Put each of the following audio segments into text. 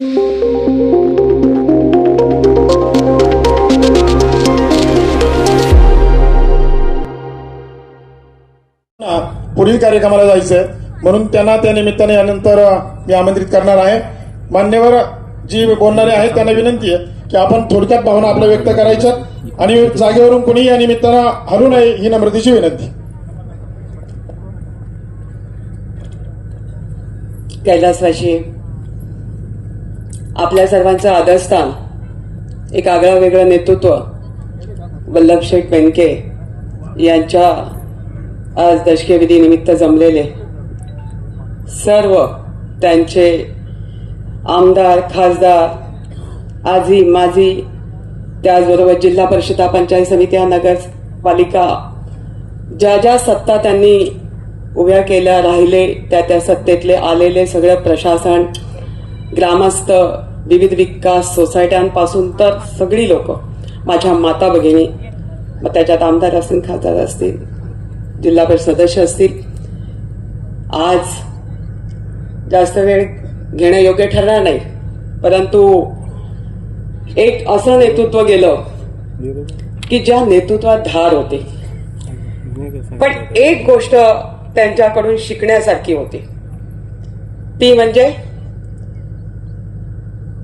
पुढील कार्यक्रमाला जायचंय. म्हणून त्यांना त्या निमित्ताने यानंतर मी आमंत्रित करणार आहे. मान्यवर जी बोलणारे आहेत त्यांना विनंती आहे की आपण थोडक्यात भावना आपल्या व्यक्त करायच्या आणि जागेवरून कोणी या निमित्तानं हरू नये ही नम्रतेची विनंती. कैलासवाशी. आपल्या सर्वांचं आदरस्थान. एक आगळं वेगळं नेतृत्व वल्लभशेठ बेनके यांच्या आज दशकेविधीनिमित्त जमलेले सर्व त्यांचे आमदार खासदार आजी माजी त्याचबरोबर जिल्हा परिषदा पंचायत समित्या नगरपालिका ज्या ज्या सत्ता त्यांनी उभ्या केल्या राहिले त्या त्या सत्तेतले आलेले सगळं प्रशासन ग्रामस्थ विविध विकास सोसायट्यांपासून तर सगळी लोक माझ्या माता भगिनी मग त्याच्यात आमदार असतील खासदार असतील जिल्हा परिषद सदस्य असतील आज जास्त वेळ घेणं योग्य ठरणार नाही. परंतु एक असं नेतृत्व गेलं की ज्या नेतृत्वात धार होते. पण एक गोष्ट त्यांच्याकडून शिकण्यासारखी होती. ती म्हणजे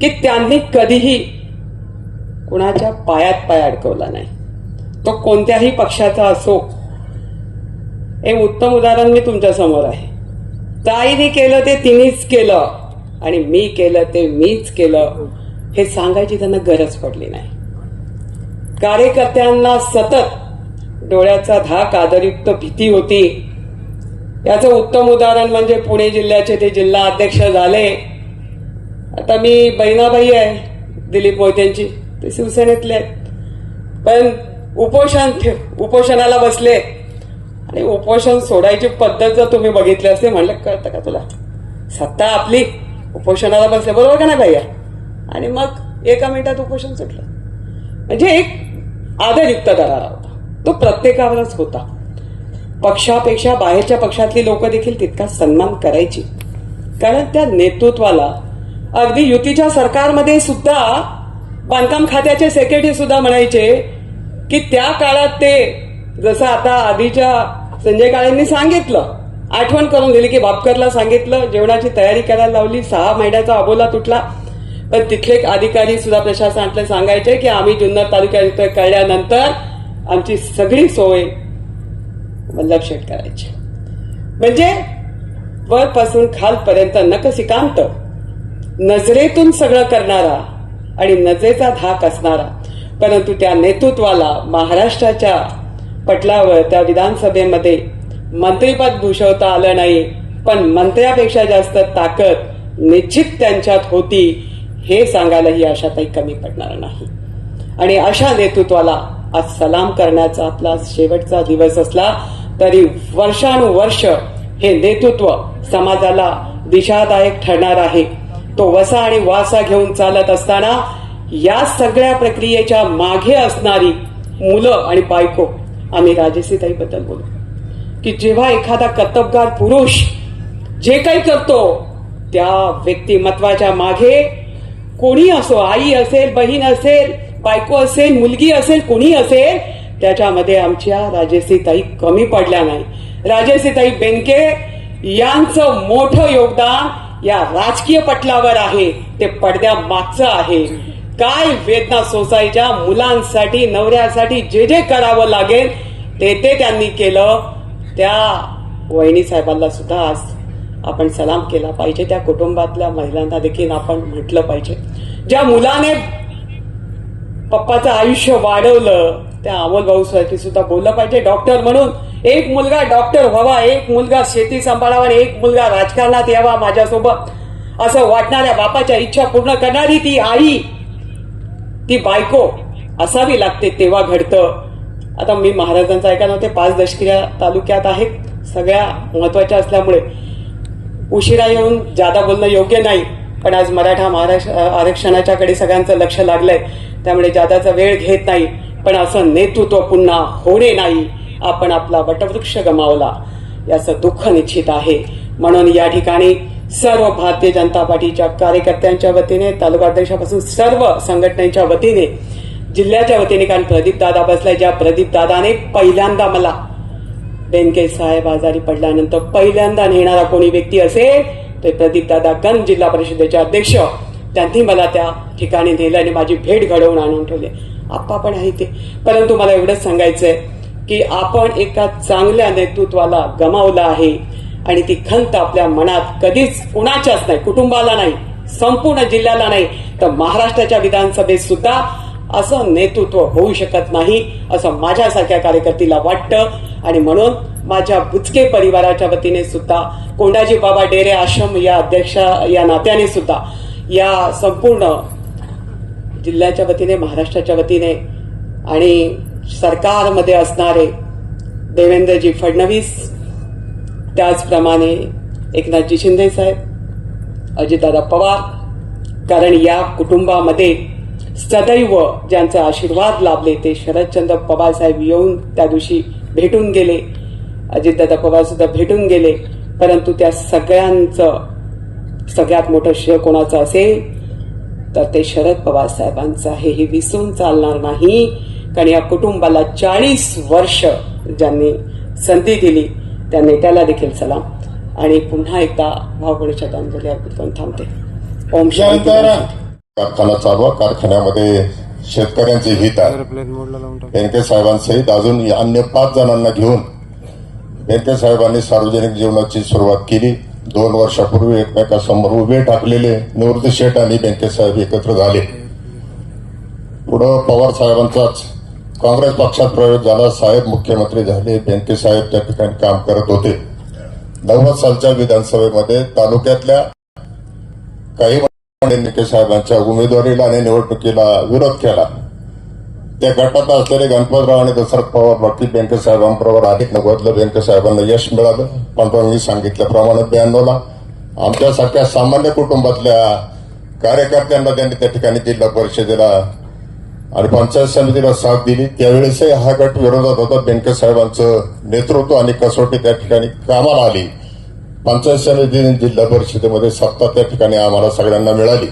की त्यांनी कधीही कुणाच्या पायात पाय अडकवला नाही. तो कोणत्याही पक्षाचा असो हे उत्तम उदाहरण मी तुमच्यासमोर आहे. ताईने केलं ते तिनेच केलं आणि मी केलं ते मीच केलं हे सांगायची त्यांना गरज पडली नाही. कार्यकर्त्यांना सतत डोळ्याचा धाक आदरयुक्त भीती होती. याचं उत्तम उदाहरण म्हणजे पुणे जिल्ह्याचे ते जिल्हा अध्यक्ष झाले. आता मी बहिणाबाई आहे दिलीप मोहित्यांची ते शिवसेनेतले आहेत. पण उपोषण ठेव उपोषणाला बसले. आणि उपोषण सोडायची पद्धत जर तुम्ही बघितली असते म्हणलं कळतं का तुला? सत्ता आपली उपोषणाला बसले बरोबर का नाही भैया? आणि मग एका मिनिटात उपोषण सुटलं. म्हणजे एक आदरयुक्त दरारा होता. तो प्रत्येकावरच होता. पक्षापेक्षा बाहेरच्या पक्षातली लोक देखील तितका सन्मान करायची. कारण त्या नेतृत्वाला अगदी युतीच्या सरकारमध्ये सुद्धा बांधकाम खात्याचे सेक्रेटरी सुद्धा म्हणायचे की त्या काळात ते जसं आता आधीच्या संजय काळेंनी सांगितलं आठवण करून दिली की बापकरला सांगितलं जेवणाची तयारी करायला लावली सहा महिन्याचा अबोला तुटला. पण तिथले अधिकारी सुद्धा प्रशासनातले सांगायचे की आम्ही जुन्नर तालुक्यात कळल्यानंतर आमची सगळी सोय लक्षात करायची. म्हणजे वरपासून खालपर्यंत नकसिकांत नजरेतून सगळं करणारा आणि नजरेचा धाक असणारा. परंतु त्या नेतृत्वाला महाराष्ट्राच्या पटलावर त्या विधानसभेमध्ये मंत्रीपद भूषवता आलं नाही. पण मंत्र्यापेक्षा जास्त ताकद निश्चित त्यांच्यात होती हे सांगायलाही आशाताई कमी पडणार नाही. आणि अशा नेतृत्वाला आज सलाम करण्याचा आपला शेवटचा दिवस असला तरी वर्षानुवर्ष हे नेतृत्व समाजाला दिशादायक ठरणार आहे. तो वसा आणि वासा घेऊन चालत असताना या सगळ्या प्रक्रियेच्या मागे असणारी मुलं आणि बायको आम्ही राजसीताई बद्दल बोलू. की जेव्हा एखादा कर्तबगार पुरुष जे काही करतो त्या व्यक्तिमत्वाच्या मागे कोणी असो आई असेल बहीण असेल बायको असेल मुलगी असेल कोणी असेल त्याच्यामध्ये आमच्या राजेसीताई कमी पडल्या नाही. राजेसीताई बेनके यांचं मोठं योगदान या राजकीय पटलावर आहे. ते पडद्या मागचं आहे. काय वेदना सोसायच्या मुलांसाठी नवऱ्यासाठी जे जे करावं लागेल ते ते त्यांनी केलं. त्या वहिनी साहेबांना सुद्धा आज आपण सलाम केला पाहिजे. त्या कुटुंबातल्या महिलांना देखील आपण म्हटलं पाहिजे. ज्या मुलाने पप्पाचं आयुष्य वाढवलं त्या अमोल भाऊ सारखी सुद्धा बोललं पाहिजे. डॉक्टर म्हणून एक मुलगा डॉक्टर व्हावा एक मुलगा शेती सांभाळावा आणि एक मुलगा राजकारणात यावा माझ्यासोबत. असं वाटणाऱ्या बापाच्या इच्छा पूर्ण करणारी ती आई ती बायको असावी लागते तेव्हा घडतं. आता मी महाराजांचं ऐका नव्हते पाच दशकिऱ्या तालुक्यात आहेत सगळ्या महत्त्वाच्या असल्यामुळे. उशिरा येऊन जादा बोलणं योग्य नाही पण आज मराठा महाराष्ट्र आरक्षणाच्याकडे सगळ्यांचं लक्ष लागलंय त्यामुळे जादाचा वेळ घेत नाही. पण असं नेतृत्व पुन्हा होणे नाही. आपण आपला वटवृक्ष गमावला. याचं दुःख निश्चित आहे. म्हणून या ठिकाणी सर्व भारतीय जनता पार्टीच्या कार्यकर्त्यांच्या वतीने तालुका अध्यक्षापासून सर्व संघटनेच्या वतीने जिल्ह्याच्या वतीने कारण प्रदीप दादा बसलाय ज्या प्रदीप दादाने पहिल्यांदा मला बेनके साहेब आजारी पडल्यानंतर पहिल्यांदा नेणारा कोणी व्यक्ती असेल ते प्रदीप दादा गण जिल्हा परिषदेचे अध्यक्ष. त्यांनी मला त्या ठिकाणी नेलं आणि माझी भेट घडवून आणून ठेवली. आप्पा पण आहे ते परंतु मला एवढंच सांगायचंय की आपण एका चांगल्या नेतृत्वाला गमावलं आहे आणि ती खंत आपल्या मनात कधीच कुणाच्याच नाही कुटुंबाला नाही संपूर्ण जिल्ह्याला नाही तर महाराष्ट्राच्या विधानसभेत सुद्धा असं नेतृत्व होऊ शकत नाही असं माझ्यासारख्या कार्यकर्तीला वाटतं. आणि म्हणून माझ्या बुचके परिवाराच्या वतीने सुद्धा कोंडाजी बाबा डेरे आश्रम या अध्यक्ष या नात्याने सुद्धा या संपूर्ण जिल्ह्याच्या वतीने महाराष्ट्राच्या वतीने आणि सरकारमध्ये असणारे देवेंद्रजी फडणवीस त्याचप्रमाणे एकनाथजी शिंदे साहेब अजितदादा पवार कारण या कुटुंबामध्ये सदैव ज्यांचे आशीर्वाद लाभले ते शरदचंद्र पवार साहेब येऊन त्या दिवशी भेटून गेले. अजितदादा पवार सुद्धा भेटून गेले. परंतु त्या सगळ्यांचं सगळ्यात मोठं श्रेय कोणाचं असेल? तर ते शरद पवार साहेबांचं आहे हे विसरून चालणार नाही. कारण या कुटुंबाला चाळीस वर्ष ज्यांनी संधी दिली त्या नेत्याला देखील सलाम. आणि पुन्हा एकदा भावगुणी श्रद्धांजली अर्पित करून थांबते. ओम कारखाना चालवा कारखान्यामध्ये शेतकऱ्यांचे हित आहे. बेनके साहेबांसहित अजून अन्य पाच जणांना घेऊन बेनके साहेबांनी सार्वजनिक जीवनाची सुरुवात केली. दोन वर्षापूर्वी एकमेकासमोर उभे टाकलेले निवृत्ती शेठ आणि बँके साहेब एकत्र झाले. पुढं पवार साहेबांचाच काँग्रेस पक्षात प्रवेश झाला. साहेब मुख्यमंत्री झाले. बँके साहेब त्या ठिकाणी काम करत होते. नव्वद सालच्या विधानसभेमध्ये तालुक्यातल्या काही साहेबांच्या उमेदवारीला आणि निवडणुकीला विरोध केला. त्या गटात असलेले गणपतराव आणि दशरथ पवार बाकी बँके साहेबांबरोबर अधिक नगोदलं बँके साहेबांना यश मिळालं. पण सांगितल्याप्रमाणे ब्याण्णवला आमच्यासारख्या सामान्य कुटुंबातल्या कार्यकर्त्यांना त्यांनी त्या ठिकाणी जिल्हा परिषदेला आणि पंचायत समितीला साथ दिली. त्यावेळेसही हा गट विरोधात होता. बँके साहेबांचं नेतृत्व आणि कसोटी त्या ठिकाणी कामाला आली. पंचायत समितीने जिल्हा परिषदेमध्ये सत्ता त्या ठिकाणी आम्हाला सगळ्यांना मिळाली.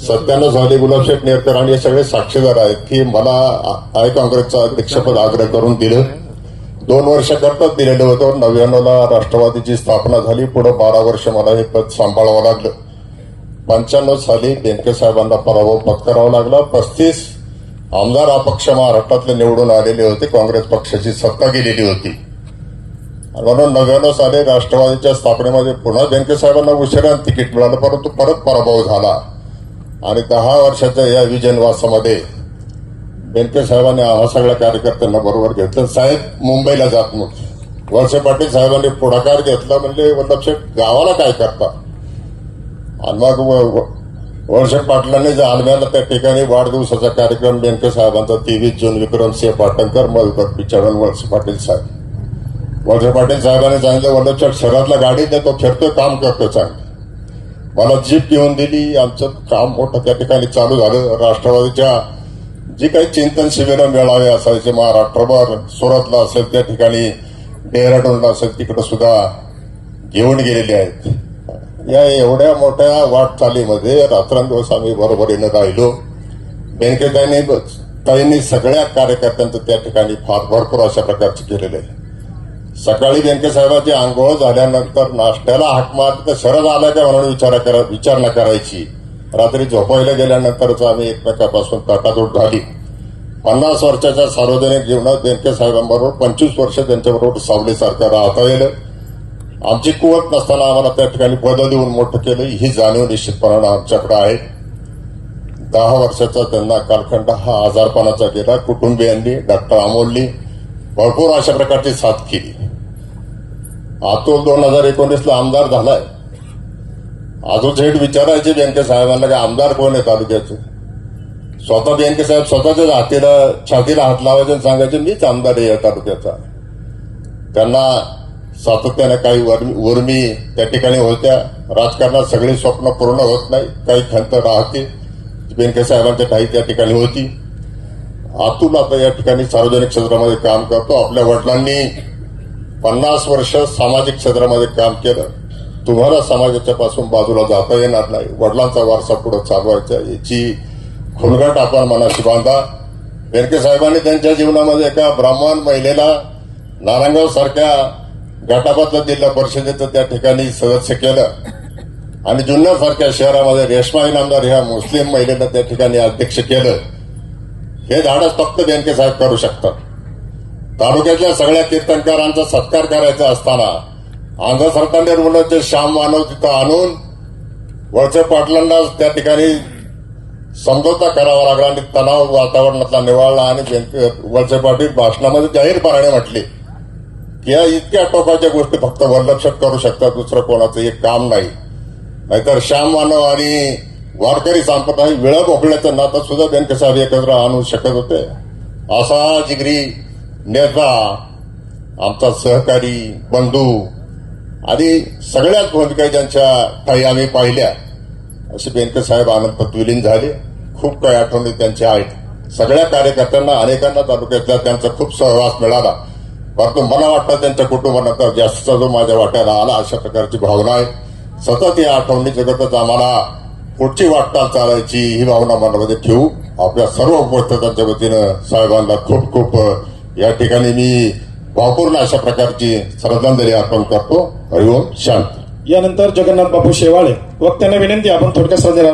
सत्यानं झाले गुलाबशेठ नेरकर आणि हे सगळे साक्षीदार आहेत की मला आय काँग्रेसचं अध्यक्षपद आग्रह करून दिलं. दोन वर्षाकरताच दिलेलं होतं. नव्याण्णवला राष्ट्रवादीची स्थापना झाली. पुढे बारा वर्ष मला हे पद सांभाळावं लागलं. पंच्याण्णव साली बेनके साहेबांना पराभव पत्करावा लागला. पस्तीस आमदार अपक्ष महाराष्ट्रातले निवडून आलेले होते. काँग्रेस पक्षाची सत्ता गेलेली होती. म्हणून नव्याण्णव साली राष्ट्रवादीच्या स्थापनेमध्ये पुन्हा बेनके साहेबांना उशिरा तिकीट मिळालं परंतु परत पराभव झाला. आणि दहा वर्षाच्या या विजनवासामध्ये बेनके साहेबांनी आम्हा सगळ्या कार्यकर्त्यांना बरोबर घेतलं. साहेब मुंबईला जात मग वळसे पाटील साहेबांनी पुढाकार घेतला म्हणजे वल्लभशेठ गावाला काय करता? आणि मग व- व- वळसे पाटलांनी जालन्याला त्या ठिकाणी वाढदिवसाचा कार्यक्रम बेनके साहेबांचा तेवीस जून विक्रमसिंह पाटणकर मधुकर पिचडण वळसे पाटील साहेब. वळसे पाटील साहेबांनी सांगितलं वल्लभशेठ शहरातला गाडी देतो फिरतोय काम करतो चांगलं. मला जीप घेऊन दिली. आमचं काम मोठं त्या ठिकाणी चालू झालं. राष्ट्रवादीच्या जी काही चिंतन शिबिरं मेळावे असायचे महाराष्ट्रभर. सुरतला असेल त्या ठिकाणी डेहराडूनला असेल तिकडे सुद्धा घेऊन गेलेले आहेत. या एवढ्या मोठ्या वाटचालीमध्ये रात्रंदिवस आम्ही बरोबरीनं राहिलो. बँकेताईंनी ताईंनी सगळ्या कार्यकर्त्यांचं त्या ठिकाणी फार भरपूर अशा प्रकारचे केलेले आहे. सकाळी बँके आंघोळ झाल्यानंतर नाश्त्याला हाक मार तर शरद आला का म्हणून विचार करा विचारणा करायची. रात्री झोपायला गेल्यानंतरच आम्ही एकमेकापासून ताटातोट झाली पन्नास वर्षाच्या सार्वजनिक जीवनात बेनके साहेबांबरोबर पंचवीस वर्ष त्यांच्याबरोबर सावलीसारखं राहता येईल आमची कुवत नसताना आम्हाला त्या ठिकाणी पदं देऊन मोठं केलं. ही जाणीव निश्चितपणानं आमच्याकडे आहे. दहा वर्षाचा त्यांना कालखंड हा आजारपणाचा गेला. कुटुंबियांनी डॉक्टर अमोलनी भरपूर अशा प्रकारची साथ केली. अतुल दोन हजार एकोणीसला आमदार झालाय. अजून झेड विचारायचे बँके साहेबांना की आमदार कोण आहे तालुक्याचे? स्वतः बँके साहेब स्वतःच्याच हातीला छातीला हात लावायचे आणि सांगायचे मीच आमदार आहे या तालुक्याचा. त्यांना सातत्याने काही उर्मी त्या ठिकाणी होत्या. राजकारणात सगळी स्वप्न पूर्ण होत नाही. काही खंत राहते बँके साहेबांच्या काही त्या ठिकाणी होती. अतुल आता या ठिकाणी सार्वजनिक क्षेत्रामध्ये काम करतो. आपल्या वडिलांनी पन्नास वर्ष सामाजिक क्षेत्रामध्ये काम केलं तुम्हाला समाजाच्या पासून बाजूला जाता येणार नाही. वडिलांचा वारसा पुढे चालवायचा याची खुलगट आपण मनाशी बांधा. बेरके साहेबांनी त्यांच्या जीवनामध्ये एका ब्राह्मण महिलेला नारायणगाव सारख्या गटाबद्दल जिल्हा परिषदेचं त्या ठिकाणी सदस्य केलं. आणि जुन्नरसारख्या शहरामध्ये रेशमा इनामदार ह्या मुस्लिम महिलेला त्या ठिकाणी अध्यक्ष केलं. हे धाडस फक्त बेनके साहेब करू शकतात. तालुक्यातल्या सगळ्या कीर्तनकारांचा सत्कार करायचा असताना आंध्र सरकारने रुग्णाचे श्याम मानव तिथं आणून वळसे पाटलांना त्या ठिकाणी समजोता करावा लागला आणि तणाव वातावरणातला निवाळला आणि वळसे पाटील भाषणामध्ये जाहीरपणाने म्हटले की या इतक्या टोकाच्या गोष्टी फक्त वरलक्षात करू शकतात दुसरं कोणाचं एक काम नाही. नाहीतर श्याम मानव आणि वारकरी संप्रदाय वेळा मोकळ्याचं नातं सुद्धा बेनके एकत्र आणू शकत होते. असा जिगरी नेता आमचा सहकारी बंधू आणि सगळ्याच भूमिका ज्यांच्या काही आम्ही पाहिल्या. असे बेनकेसाहेब आनंद पत्विलीन झाले. खूप काही आठवणी त्यांच्या आहेत. सगळ्या कार्यकर्त्यांना अनेकांना तालुक्यातल्या त्यांचा खूप सहवास मिळाला. परंतु मला वाटतं त्यांच्या कुटुंबानंतर जास्तचा जो माझ्या वाट्याला आला अशा प्रकारची भावना आहे. सतत या आठवणी जगतच आम्हाला पुढची वाटचाल चालायची ही भावना मनामध्ये ठेवू. आपल्या सर्व उपस्थितांच्या वतीनं साहेबांना खूप खूप या ठिकाणी मी भावपूर्ण अशा प्रकारची श्रद्धांजली अर्पण करतो. हरिओम शांत. यानंतर जगन्नाथ बापू शेवाळे वक्त्यांना विनंती आपण थोडक्यात श्रद्धेला